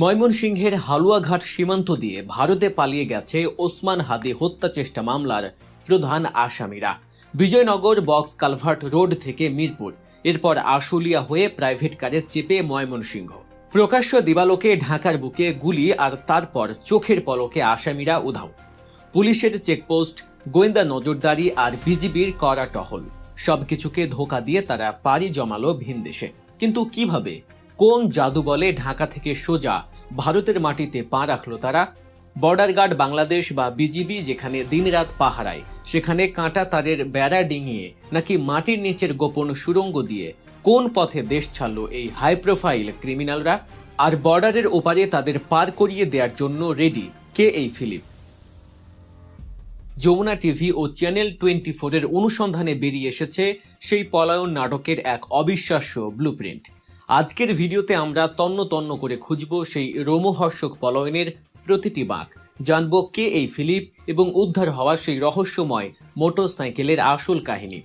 ময়মনসিংহের হালুয়াঘাট সীমান্ত দিয়ে ভারতে পালিয়ে গেছে ওসমান হাদি হত্যা চেষ্টা মামলার প্রধান আসামিরা। বিজয়নগর বক্স কালভার্ট রোড থেকে মিরপুর, এরপর আশুলিয়া হয়ে প্রাইভেট কারে চেপে ময়মনসিংহ। প্রকাশ্য দিবালোকে ঢাকার বুকে গুলি আর তারপর চোখের পলকে আসামিরা উধাও। পুলিশের চেকপোস্ট, গোয়েন্দা নজরদারি আর বিজিবির কড়া টহল। সবকিছুকে ধোকা দিয়ে তারা পাড়ি জমালো ভিনদেশে কিন্তু কীভাবে কোন জাদু বলে ঢাকা থেকে সোজা ভারতের মাটিতে পা রাখল তারা? বর্ডার গার্ড বাংলাদেশ বা বিজিবি যেখানে দিনরাত পাহারায় সেখানে কাঁটা তারের বেড়া ডিঙিয়ে নাকি মাটির নিচের গোপন সুড়ঙ্গ দিয়ে কোন পথে দেশ ছাড়ল এই হাই প্রোফাইল ক্রিমিনালরা আর বর্ডারের ওপারে তাদের পার করিয়ে দেওয়ার জন্য রেডি কে এই ফিলিপ? যমুনা টিভি ও চ্যানেল টোয়েন্টি ফোরের অনুসন্ধানে বেরিয়ে এসেছে সেই পলায়ন নাটকের এক অবিশ্বাস্য ব্লুপ্রিন্ট আজকের ভিডিওতে আমরা তন্ন তন্ন করে খুঁজব সেই রোমহর্ষক পলয়নের প্রতিটি বাঁক জানব কে এই ফিলিপ এবং উদ্ধার হওয়া সেই রহস্যময় মোটরসাইকেলের আসল কাহিনী।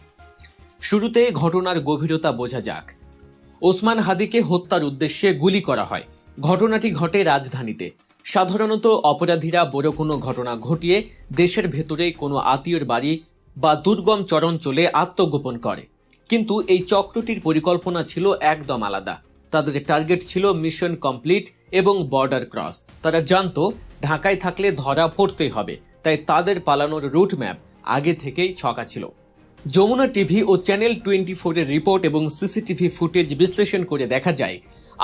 শুরুতে ঘটনার গভীরতা বোঝা যাক। ওসমান হাদিকে হত্যার উদ্দেশ্যে গুলি করা হয়। ঘটনাটি ঘটে রাজধানীতে। সাধারণত অপরাধীরা বড় কোনো ঘটনা ঘটিয়ে দেশের ভেতরে কোনো আত্মীয়র বাড়ি বা দুর্গম চরঞ্চলে আত্মগোপন করে। কিন্তু এই চক্রটির পরিকল্পনা ছিল একদম আলাদা। তাদের টার্গেট ছিল মিশন কমপ্লিট এবং বর্ডার ক্রস তারা জানত, ঢাকায় থাকলে ধরা পড়তেই হবে, তাই তাদের পালানোর রুট ম্যাপ আগে থেকেই ছকা ছিল। যমুনা টিভি ও চ্যানেল টোয়েন্টি ফোরের রিপোর্ট এবং সিসিটিভি ফুটেজ বিশ্লেষণ করে দেখা যায়,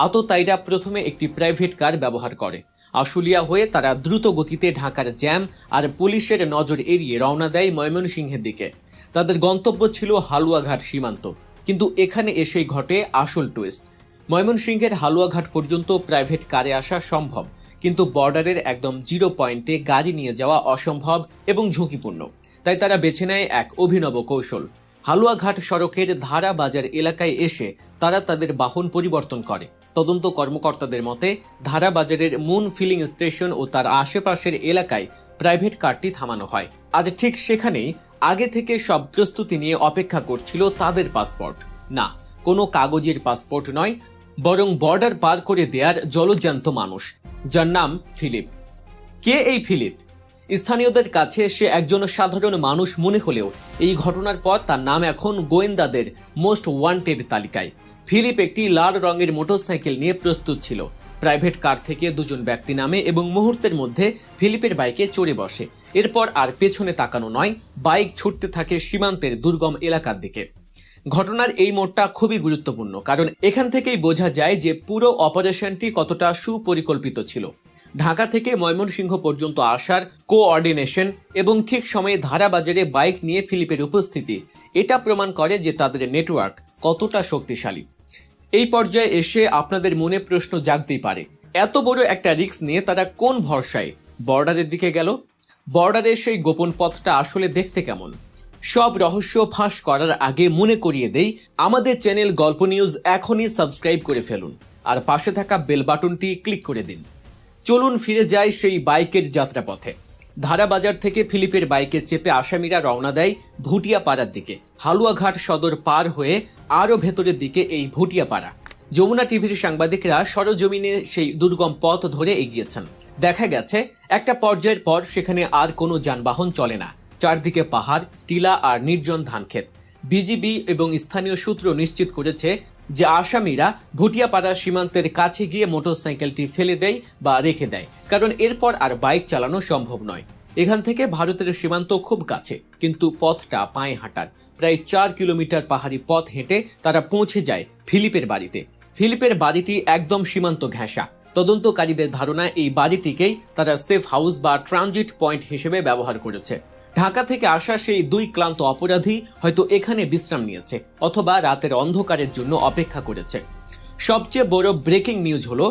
আততায়ীরা প্রথমে একটি প্রাইভেট কার ব্যবহার করে। আশুলিয়া হয়ে তারা দ্রুত গতিতে ঢাকার জ্যাম আর পুলিশের নজর এড়িয়ে রওনা দেয় ময়মনসিংহের দিকে। তাদের গন্তব্য ছিল হালুয়াঘাট সীমান্ত। কিন্তু এখানে এসেই ঘটে আসল টুইস্ট ময়মনসিংহের হালুয়াঘাট পর্যন্ত প্রাইভেট কারে আসা সম্ভব, কিন্তু বর্ডারের একদম জিরো পয়েন্টে গাড়ি নিয়ে যাওয়া অসম্ভব এবং ঝুঁকিপূর্ণ। তাই তারা বেছে নেয় এক অভিনব কৌশল। হালুয়াঘাট সড়কের ধারা বাজার এলাকায় এসে তারা তাদের বাহন পরিবর্তন করে। তদন্ত কর্মকর্তাদের মতে, ধারা বাজারের মুন ফিলিং স্টেশন ও তার আশেপাশের এলাকায় প্রাইভেট কারটি থামানো হয়। আর ঠিক সেখানেই আগে থেকে সব প্রস্তুতি নিয়ে অপেক্ষা করছিল তাদের পাসপোর্ট। না, কোনো কাগজের পাসপোর্ট নয়, বরং বর্ডার পার করে দেয়ার জলজ্যান্ত মানুষ, যার নাম ফিলিপ। কে এই ফিলিপ? স্থানীয়দের কাছে সে একজন সাধারণ মানুষ মনে হলেও এই ঘটনার পর তার নাম এখন গোয়েন্দাদের মোস্ট ওয়ান্টেড তালিকায়। ফিলিপ একটি লাল রঙের মোটরসাইকেল নিয়ে প্রস্তুত ছিল। প্রাইভেট কার থেকে দুজন ব্যক্তি নামে এবং মুহূর্তের মধ্যে ফিলিপের বাইকে চড়ে বসে। এরপর আর পেছনে তাকানো নয়, বাইক ছুটতে থাকে সীমান্তের দুর্গম এলাকার দিকে। ঘটনার এই মোড়টা খুবই গুরুত্বপূর্ণ, কারণ এখান থেকেই বোঝা যায় যে পুরো অপারেশনটি কতটা সুপরিকল্পিত ছিল। ঢাকা থেকে ময়মনসিংহ পর্যন্ত আসার কোঅর্ডিনেশন এবং ঠিক সময়ে ধারাবাজারে বাইক নিয়ে ফিলিপের উপস্থিতি, এটা প্রমাণ করে যে তাদের নেটওয়ার্ক কতটা শক্তিশালী। এই পর্যায়ে এসে আপনাদের মনে প্রশ্ন জাগতেই পারে, এত বড় একটা রিস্ক নিয়ে তারা কোন ভরসায় বর্ডারের দিকে গেল? বর্ডারের সেই গোপন পথটা আসলে দেখতে কেমন? সব রহস্য ফাঁস করার আগে মনে করিয়ে দেই, আমাদের চ্যানেল গল্প নিউজ এখনই সাবস্ক্রাইব করে ফেলুন আর পাশে থাকা বেল বাটনটি ক্লিক করে দিন। চলুন ফিরে যাই সেই বাইকের যাত্রাপথে। ধারাবাজার থেকে ফিলিপের বাইকে চেপে আসামিরা রওনা দেয় ভুটিয়াপাড়ার দিকে। হালুয়াঘাট সদর পার হয়ে আরও ভেতরের দিকে এই ভুটিয়াপাড়া। যমুনা টিভির সাংবাদিকরা সরজমিনে সেই দুর্গম পথ ধরে এগিয়েছেন। দেখা গেছে, একটা পর্যায়ের পর সেখানে আর কোনো যানবাহন চলে না। চারদিকে পাহাড়, টিলা আর নির্জন ধানক্ষেত। বিজিবি এবং স্থানীয় সূত্র নিশ্চিত করেছে যে আসামিরা ভুটিয়াপাড়া সীমান্তের কাছে গিয়ে মোটরসাইকেলটি ফেলে দেয় বা রেখে দেয়, কারণ এরপর আর বাইক চালানো সম্ভব নয়। এখান থেকে ভারতের সীমান্ত খুব কাছে, কিন্তু পথটা পায়ে হাঁটার। প্রায় চার কিলোমিটার পাহাড়ি পথ হেঁটে তারা পৌঁছে যায় ফিলিপের বাড়িতে। ফিলিপের বাড়িটি একদম সীমান্ত ঘেঁষা। তদন্তকারীদের ধারণা, এই বাড়িটিকেই তারা সেফ হাউস বা ট্রানজিট পয়েন্ট হিসেবে ব্যবহার করেছে। ঢাকা থেকে আসা সেই দুই ক্লান্ত অপরাধী হয়তো এখানে বিশ্রাম নিয়েছে অথবা রাতের অন্ধকারের জন্য অপেক্ষা করেছে। সবচেয়ে বড় ব্রেকিং নিউজ হলো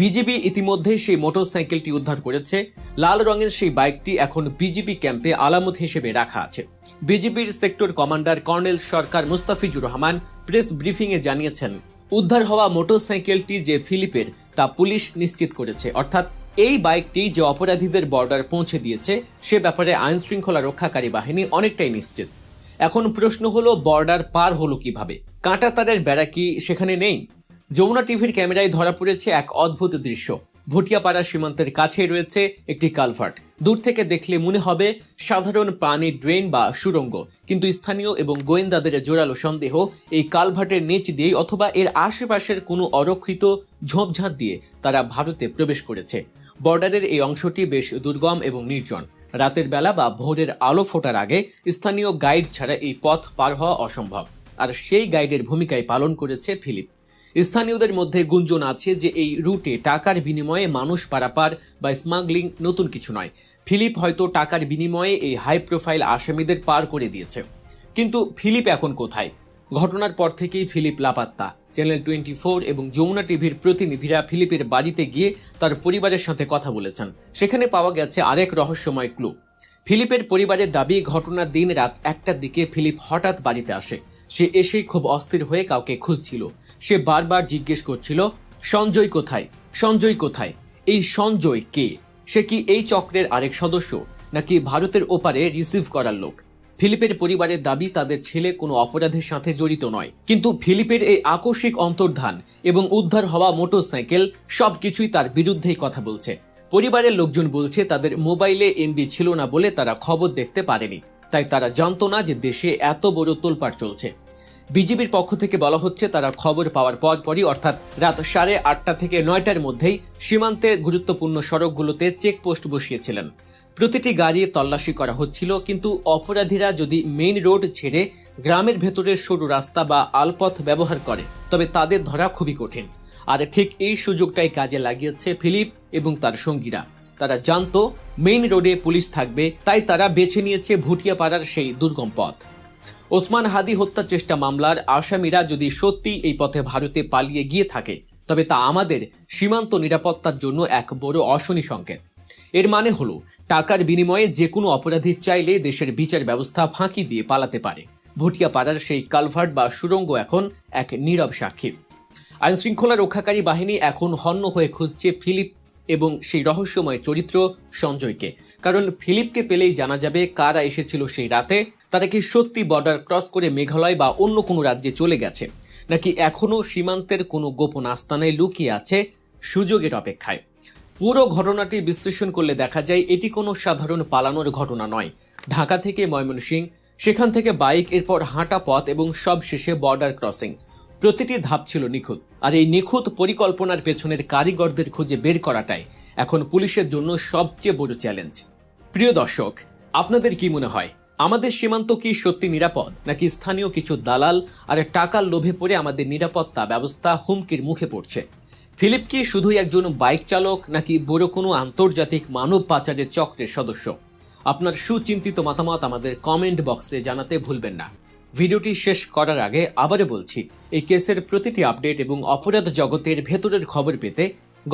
বিজিবি ইতিমধ্যেই সেই মোটরসাইকেলটি উদ্ধার করেছে। লাল রঙের সেই বাইকটি এখন বিজিবি ক্যাম্পে আলামত হিসেবে রাখা আছে। বিজিবির sector commander colonel Sarkar Mustafizur Rahman press ব্রিফিংয়ে জানিয়েছেন, উদ্ধার হওয়া মোটরসাইকেলটি যে ফিলিপের তা পুলিশ নিশ্চিত করেছে। অর্থাৎ এই বাইকটি যে অপরাধীদের বর্ডার পৌঁছে দিয়েছে, সে ব্যাপারে আইন শৃঙ্খলা রক্ষাকারী বাহিনী অনেকটাই নিশ্চিত। এখন প্রশ্ন হলো, বর্ডার পার হলো কীভাবে? কাঁটা তাদের বেড়া কি সেখানে নেই? যমুনা টিভির ক্যামেরায় ধরা পড়েছে এক অদ্ভুত দৃশ্য। ভটিয়াপাড়া সীমান্তের কাছে রয়েছে একটি কালভার্ট। দূর থেকে দেখলে মনে হবে সাধারণ পানি ড্রেন বা সুড়ঙ্গ কিন্তু স্থানীয় এবং গোয়েন্দাদের জোরালো সন্দেহ এই কালভার্টের নিচ দিয়েই অথবা এর আশেপাশের কোনো অরক্ষিত ঝোপঝাঁপ দিয়ে তারা ভারতে প্রবেশ করেছে। বর্ডারের এই অংশটি বেশ দুর্গম এবং নির্জন। রাতের বেলা বা ভোরের আলো ফোটার আগে স্থানীয় গাইড ছাড়া এই পথ পার হওয়া অসম্ভব। আর সেই গাইডের ভূমিকায় পালন করেছে ফিলিপ। স্থানীয়দের মধ্যে গুঞ্জন আছে যে এই রুটে টাকার বিনিময়ে মানুষ পারাপার বা স্মাগলিং নতুন কিছু নয়। ফিলিপ হয়তো টাকার বিনিময়ে এই হাই প্রোফাইল আসামিদের পার করে দিয়েছে। কিন্তু ফিলিপ এখন কোথায়? ঘটনার পর থেকেই ফিলিপ লাপাত্তা। চ্যানেল টোয়েন্টি ফোর এবং যমুনা টিভির প্রতিনিধিরা ফিলিপের বাড়িতে গিয়ে তার পরিবারের সাথে কথা বলেছেন। সেখানে পাওয়া গেছে আরেক রহস্যময় ক্লু। ফিলিপের পরিবারের দাবি, ঘটনার দিন রাত একটার দিকে ফিলিপ হঠাৎ বাড়িতে আসে। সে এসেই খুব অস্থির হয়ে কাউকে খুঁজছিল। সে বারবার জিজ্ঞেস করছিল, সঞ্জয় কোথায়? সঞ্জয় কোথায়? এই সঞ্জয় কে? সে কি এই চক্রের আরেক সদস্য? নাকি ভারতের ওপারে রিসিভ করার লোক? ফিলিপের পরিবারের দাবি তাদের ছেলে কোনো অপরাধের সাথে জড়িত নয়। কিন্তু ফিলিপের এই আকস্মিক অন্তর্ধান এবং উদ্ধার হওয়া মোটরসাইকেল সবকিছুই তার বিরুদ্ধেই কথা বলছে। পরিবারের লোকজন বলছে, তাদের মোবাইলে এমবি ছিল না বলে তারা খবর দেখতে পারেনি। তাই তারা জানতো না যে দেশে এত বড় তোলপাড় চলছে। বিজিবির পক্ষ থেকে বলা হচ্ছে, তারা খবর পাওয়ার পর পরই অর্থাৎ রাত সাড়ে আটটা থেকে নয়টার মধ্যেই সীমান্তে গুরুত্বপূর্ণ সড়কগুলোতে চেকপোস্ট বসিয়েছিলেন। প্রতিটি গাড়ি তল্লাশি করা হচ্ছিল, কিন্তু অপরাধীরা যদি মেইন রোড ছেড়ে গ্রামের ভেতরের সরু রাস্তা বা আলপথ ব্যবহার করে, তবে তাদের ধরা খুবই কঠিন। আর ঠিক এই সুযোগটাই কাজে লাগিয়েছে ফিলিপ এবং তার সঙ্গীরা। তারা জানতো, মেইন রোডে পুলিশ থাকবে, তাই তারা বেছে নিয়েছে ভুটিয়াপাড়ার সেই দুর্গম পথ। ওসমান হাদি হত্যা চেষ্টা মামলার আসামিরা যদি সত্যি এই পথে ভারতে পালিয়ে গিয়ে থাকে, তবে তা আমাদের সীমান্ত নিরাপত্তার জন্য এক বড় অশনি সংকেত। এর মানে হলো, টাকার বিনিময়ে যে কোনো অপরাধী চাইলে দেশের বিচার ব্যবস্থা ফাঁকি দিয়ে পালাতে পারে। ভুটিয়াপাড়ার সেই কালভার্ট বা সুড়ঙ্গ এখন এক নীরব সাক্ষী। আইন শৃঙ্খলা রক্ষাকারী বাহিনী এখন হন্য হয়ে খুঁজছে ফিলিপ এবং সেই রহস্যময় চরিত্র সঞ্জয়কে। কারণ ফিলিপকে পেলেই জানা যাবে কারা এসেছিল সেই রাতে, তারা কি সত্যি বর্ডার ক্রস করে মেঘালয় বা অন্য কোনো রাজ্যে চলে গেছে, নাকি এখনও সীমান্তের কোনো গোপন আস্তানায় লুকিয়ে আছে সুযোগের অপেক্ষায়। পুরো ঘটনাটি বিশ্লেষণ করলে দেখা যায় এটি কোনো সাধারণ পালানোর ঘটনা নয়। ঢাকা থেকে ময়মনসিংহ সেখান থেকে বাইক, এরপর হাঁটা পথ এবং সব শেষে বর্ডার ক্রসিং প্রতিটি ধাপ ছিল নিখুঁত, আর এই নিখুঁত পরিকল্পনার পেছনের কারিগরদের খুঁজে বের করাটাই এখন পুলিশের জন্য সবচেয়ে বড় চ্যালেঞ্জ প্রিয় দর্শক, আপনাদের কি মনে হয়, আমাদের সীমান্ত কি সত্যি নিরাপদ, নাকি স্থানীয় কিছু দালাল আর টাকার লোভে পড়ে আমাদের নিরাপত্তা ব্যবস্থা হুমকির মুখে পড়ছে? ফিলিপ কি শুধুই একজন বাইক চালক, নাকি বড় কোনো আন্তর্জাতিক মানব পাচারের চক্রের সদস্য? আপনার সুচিন্তিত মতামত আমাদের কমেন্ট বক্সে জানাতে ভুলবেন না। ভিডিওটি শেষ করার আগে আবারও বলছি, এই কেসের প্রতিটি আপডেট এবং অপরাধ জগতের ভেতরের খবর পেতে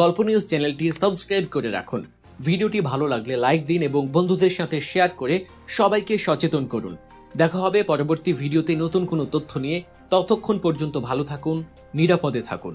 গল্প নিউজ চ্যানেলটি সাবস্ক্রাইব করে রাখুন। ভিডিওটি ভালো লাগলে লাইক দিন এবং বন্ধুদের সাথে শেয়ার করে সবাইকে সচেতন করুন। দেখা হবে পরবর্তী ভিডিওতে নতুন কোনো তথ্য নিয়ে। ততক্ষণ পর্যন্ত ভালো থাকুন, নিরাপদে থাকুন।